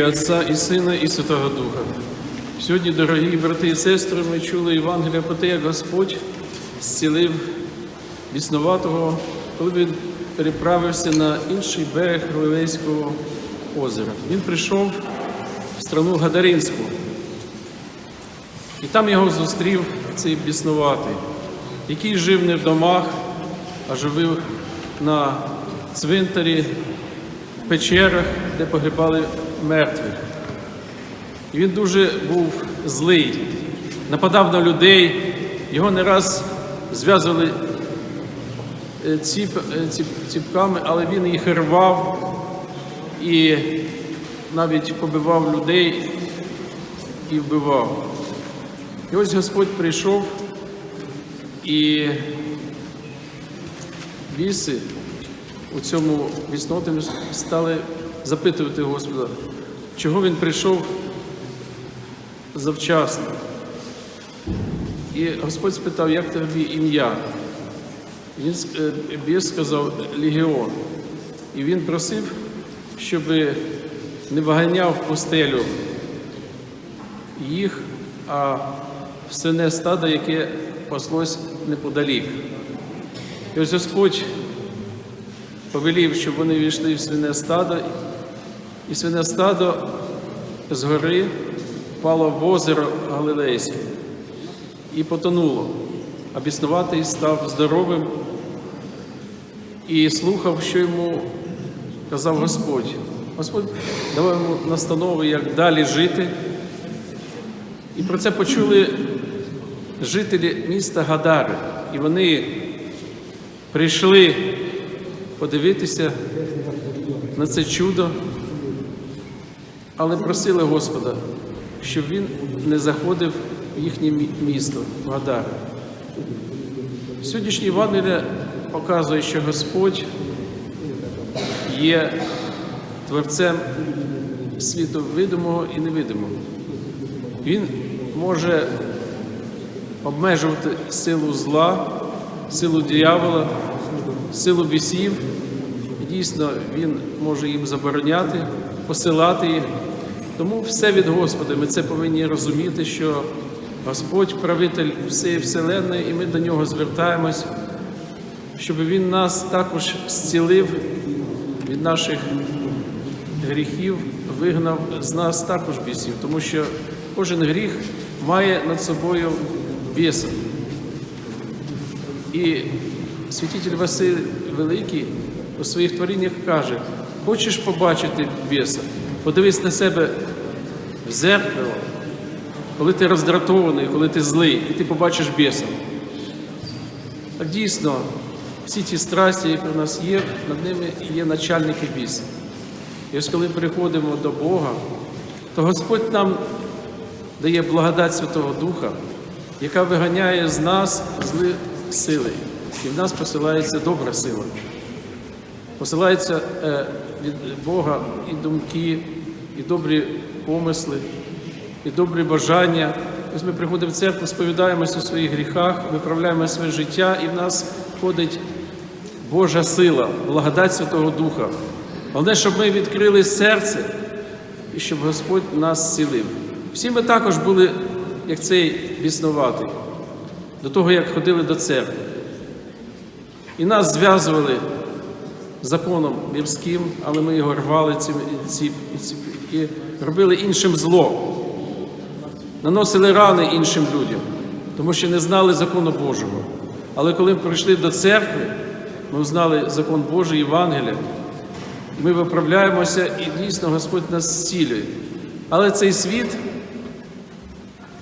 ім'я Отця і Сина, і Святого Духа. Сьогодні, дорогі брати і сестри, ми чули Євангелія про те, як Господь зцілив біснуватого, коли він переправився на інший берег Галилейського озера. Він прийшов в страну Гадаринську. І там його зустрів цей біснуватий, який жив не в домах, а жив на цвинтарі, в печерах, де погрібали мертвих. І він дуже був злий, нападав на людей, його не раз зв'язували е, ціп, е, ціп, ціпками, але він їх рвав і навіть побивав людей і вбивав. І ось Господь прийшов і біси у цьому віснотимі стали запитувати Господа, чого він прийшов завчасно. І Господь спитав, як тобі ім'я? Він е, сказав Легіон. І він просив, щоб не виганяв в постелю їх, а в сине стадо, яке паслось неподалік. І ось Господь повелів, щоб вони війшли в свине стадо, і свине стадо з впало в озеро Галилейське і потонуло. А біснуватий став здоровим і слухав, що йому казав Господь. Господь давав йому настанови, як далі жити. І про це почули жителі міста Гадари. І вони прийшли подивитися на це чудо, але просили Господа, щоб він не заходив в їхнє місто, в Гадар. Сьогоднішній Євангелія показує, що Господь є творцем світу видимого і невидимого. Він може обмежувати силу зла, силу диявола, силу бісів. Дійсно він може їм забороняти, посилати їх. Тому все від Господа. Ми це повинні розуміти, що Господь правитель всієї вселенної, і ми до нього звертаємось, щоб Він нас також зцілив від наших гріхів, вигнав з нас також бісів, тому що кожен гріх має над собою біса. І святитель Василь Великий у своїх творіннях каже: хочеш побачити біса, подивись на себе в зеркало, коли ти роздратований, коли ти злий, і ти побачиш біса. Так дійсно, всі ті страсті, які у нас є, над ними є начальники біса. І ось коли приходимо до Бога, то Господь нам дає благодать Святого Духа, яка виганяє з нас злі сили. І в нас посилається добра сила. Посилається е, від Бога і думки, і добрі помисли, і добрі бажання. Ось ми приходимо в церкву, сповідаємося у своїх гріхах, виправляємо своє життя, і в нас входить Божа сила, благодать Святого Духа. Головне, щоб ми відкрили серце і щоб Господь нас зцілив. Всі ми також були, як цей біснуватий, до того, як ходили до церкви. І нас зв'язували законом мірським, але ми його рвали ці, ці, ці, і робили іншим зло, наносили рани іншим людям, тому що не знали закону Божого. Але коли ми прийшли до церкви, ми узнали закон Божий, Євангелія, ми виправляємося і дійсно Господь нас зцілює. Але цей світ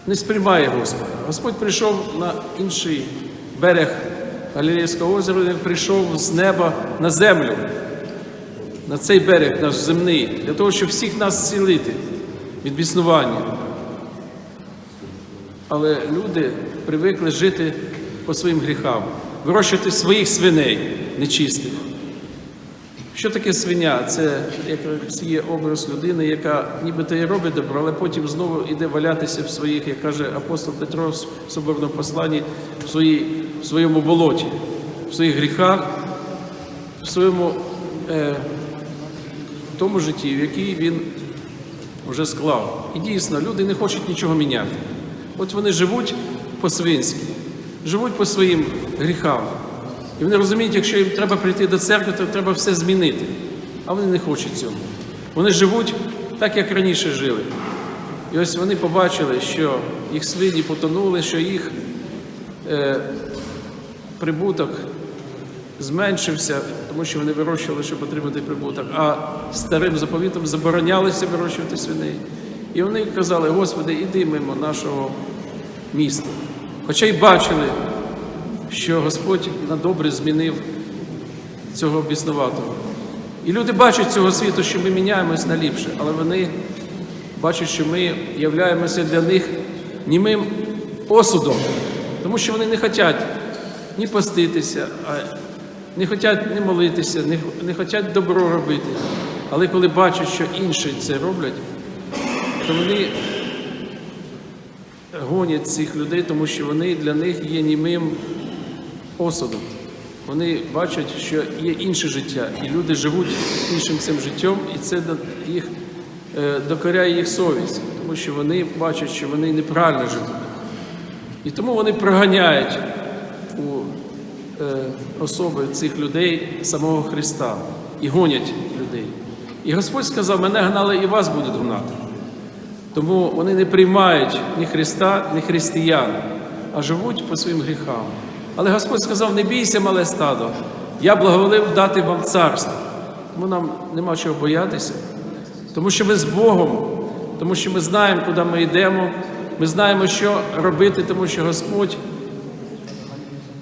не сприймає Господа. Господь прийшов на інший берег Галілейського озера, Він прийшов з неба на землю, на цей берег наш земний, для того, щоб всіх нас зцілити від біснування. Але люди привикли жити по своїм гріхам, вирощувати своїх свиней нечистих. Що таке свиня? Це якраз є образ людини, яка нібито і робить добро, але потім знову йде валятися в своїх, як каже апостол Петро в соборному посланні, в, своїй, в своєму болоті, в своїх гріхах, в своєму е, тому житті, в якій він вже склав. І дійсно, люди не хочуть нічого міняти. От вони живуть по-свинськи, живуть по своїм гріхам. І вони розуміють, якщо їм треба прийти до церкви, то треба все змінити. А вони не хочуть цього. Вони живуть так, як раніше жили. І ось вони побачили, що їх свині потонули, що їх е, прибуток зменшився, тому що вони вирощували, щоб отримати прибуток, а старим заповітом заборонялося вирощувати свиней. І вони казали, Господи, іди мимо нашого міста. Хоча й бачили, що Господь на добре змінив цього біснуватого. І люди бачать цього світу, що ми міняємось на ліпше, але вони бачать, що ми являємося для них німим осудом, тому що вони не хочуть ні поститися, не хочуть не молитися, не, не хочуть добро робити. Але коли бачать, що інші це роблять, то вони гонять цих людей, тому що вони для них є німим осудом. Вони бачать, що є інше життя, і люди живуть іншим цим життям, і це їх е, докоряє їх совість, тому що вони бачать, що вони неправильно живуть. І тому вони проганяють у е, особи цих людей самого Христа і гонять людей. І Господь сказав, мене гнали і вас будуть гнати. Тому вони не приймають ні Христа, ні християн, а живуть по своїм гріхам. Але Господь сказав: не бійся, мале стадо, я благоволив дати вам царство. Тому нам нема чого боятися, тому що ми з Богом, тому що ми знаємо, куди ми йдемо, ми знаємо, що робити, тому що Господь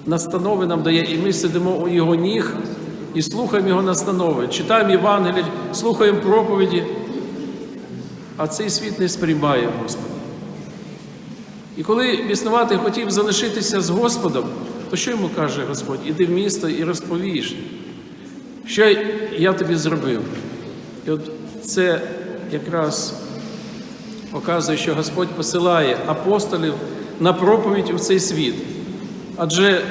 настанови нам дає, і ми сидимо у Його ніг і слухаємо Його настанови, читаємо Євангеліє, слухаємо проповіді, а цей світ не сприймає Господа. І коли біснуватий хотів залишитися з Господом, то що йому каже Господь? Іди в місто і розповіш, що я тобі зробив. І от це якраз показує, що Господь посилає апостолів на проповідь у цей світ. Адже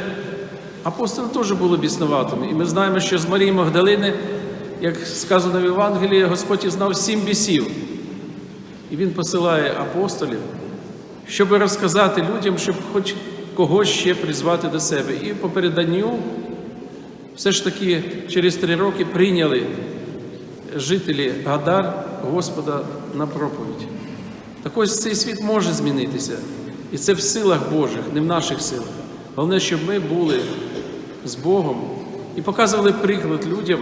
апостоли теж були біснуватими. І ми знаємо, що з Марії Магдалини, як сказано в Євангелії, Господь і знав сім бісів. І Він посилає апостолів, щоб розказати людям, щоб хоч когось ще призвати до себе. І по переданню все ж таки через три роки прийняли жителі Гадар Господа на проповідь. Так ось цей світ може змінитися. І це в силах Божих, не в наших силах. Головне, щоб ми були з Богом і показували приклад людям,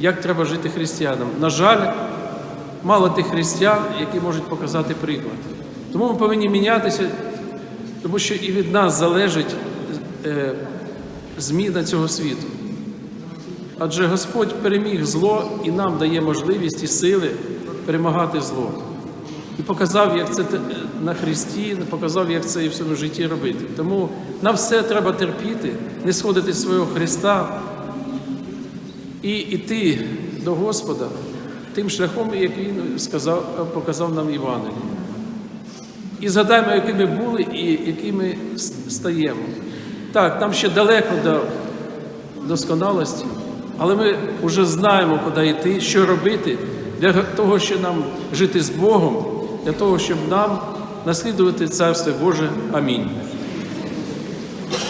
як треба жити християнам. На жаль, мало тих християн, які можуть показати приклад. Тому ми повинні мінятися, тому що і від нас залежить е, зміна цього світу. Адже Господь переміг зло і нам дає можливість і сили перемагати зло. І показав, як це на Христі, показав, як це і в своєму житті робити. Тому нам все треба терпіти, не сходити з свого Христа і йти до Господа тим шляхом, як Він сказав, показав нам Євангелії. І згадаємо, які ми були і які ми стаємо. Так, нам ще далеко до досконалості, але ми вже знаємо, куди йти, що робити для того, щоб нам жити з Богом, для того, щоб нам наслідувати Царство Боже. Амінь.